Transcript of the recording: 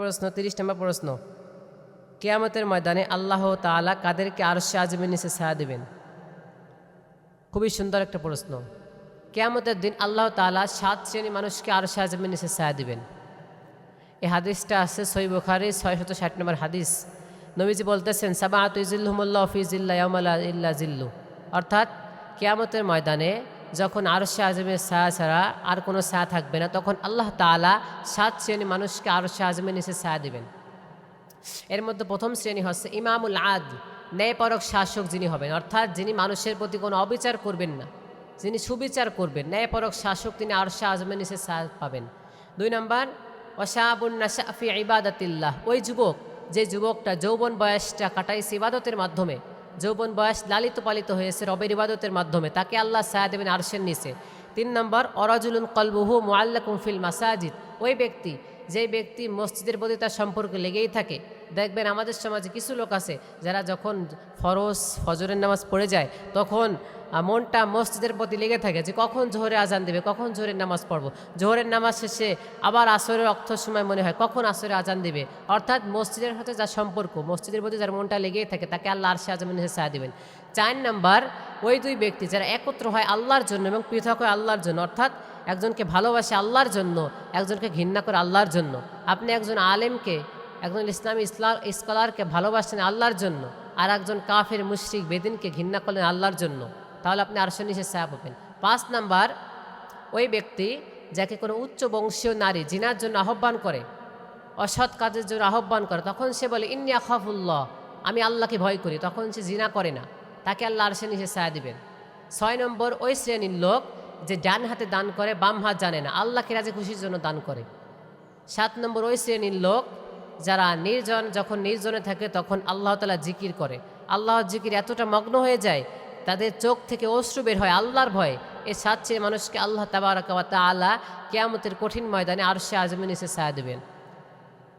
প্রশ্ন, তিরিশ নম্বর প্রশ্ন। কেয়ামতের ময়দানে আল্লাহ তাআলা কাদেরকে আরশে আজমের নিচে ছায়া দেবেন? খুবই সুন্দর একটা প্রশ্ন। কেয়ামতের দিন আল্লাহ তাআলা সাত শ্রেণি মানুষকে আরশে আজমের নিচে ছায়া দেবেন। এই হাদিসটা আছে সই বুখারি, ছয়শত ষাট নম্বর হাদিস। নবীজি বলতেছেন সাবা আতুইজিল্লুমুল্লাহ ফিজিল্লা ইল্লা জিল্লু অর্থাৎ কেয়ামতের ময়দানে যখন আরশে আজমের ছায়া ছাড়া আর কোনো ছায়া থাকবে না, তখন আল্লাহ তাআলা সাত শ্রেণি মানুষকে আরশে আজমের নিচে ছায়া দেবেন। এর মধ্যে প্রথম শ্রেণি হচ্ছে ইমামুল আদ, ন্যায়পরক শাসক যিনি হবেন। অর্থাৎ যিনি মানুষের প্রতি কোনো অবিচার করবেন না, যিনি সুবিচার করবেন, ন্যায়পরক শাসক তিনি আরশা আজমের নিচে ছায়া পাবেন। দুই নম্বর ওয়াশাবুন্না শাফি ইবাদাতিল্লাহ, ওই যুবক, যে যুবকটা যৌবন বয়সটা কাটাইছে ইবাদতের মাধ্যমে যৌবন বয়স লালিত পালিত হয়েছে রবের ইবাদতের মাধ্যমে। তাকে আল্লাহ সায়া দেবেন আরশের নিচে। তিন নম্বর, অরাজুলুন কলবহু মোয়াল্লা কুমফিল মাসাজিদ। ওই ব্যক্তি যে ব্যক্তি মসজিদের প্রতি তার সম্পর্কে লেগেই থাকে, দেখবেন আমাদের সমাজে কিছু লোক আছে যারা যখন ফরজ ফজরের নামাজ পড়ে যায়, তখন মনটা মসজিদের প্রতি লেগে থাকে যে কখন জোহরে আজান দেবে, কখন জোহরের নামাজ পড়ব। জোহরের নামাজ শেষে আবার আসরের অর্থ সময় মনে হয় কখন আসরে আজান দেবে। অর্থাৎ মসজিদের সাথে যার সম্পর্ক, মসজিদের প্রতি যার মনটা লেগেই থাকে, তাকে আল্লাহ আরশে আজমের নিচে ছায়া দেবেন। চার নাম্বার, ওই দুই ব্যক্তি যারা একত্র হয় আল্লাহর জন্য এবং পৃথক হয় আল্লাহর জন্য, অর্থাৎ একজনকে ভালোবাসে আল্লাহর জন্য, একজনকে ঘৃণা করে আল্লাহর জন্য। আপনি একজন আলেমকে, একজন ইসলামী ইসলাম স্কলারকে ভালোবাসেন আল্লাহর জন্য, আর একজন কাফের, মুশরিক, বেদিনকে ঘৃণা করলেন আল্লাহর জন্য। তাহলে আপনি আরশো নিচে ছায়া পাবেন। পাঁচ নাম্বার, ওই ব্যক্তি যাকে কোনো উচ্চ বংশীয় নারী জিনার জন্য আহ্বান করে, অসৎ কাজের জন্য আহ্বান করে, তখন সে বলে ইন্নিয়া খাফুল্লাহ আমি আল্লাহকে ভয় করি। তখন সে জিনা করে না। তাকে আল্লাহ আরশে নিচে ছায়া দিবেন। ছয় নম্বর, ওই শ্রেণির লোক যে ডান হাতে দান করে, বাম হাত জানে না। আল্লাহকে রাজে খুশির জন্য দান করে। সাত নম্বর, ওই শ্রেণির লোক যারা নির্জন, যখন নির্জনে থাকে, তখন আল্লাহ তালা জিকির করে। আল্লাহর জিকির এতটা মগ্ন হয়ে যায়, তাদের চোখ থেকে অশ্রু বের হয়, আল্লাহর ভয়। এ সাত মানুষকে আল্লাহ তাবারকা তা তাআলা কেয়ামতের কঠিন ময়দানে আরশে আজমিন এসে ছায়া দেবেন।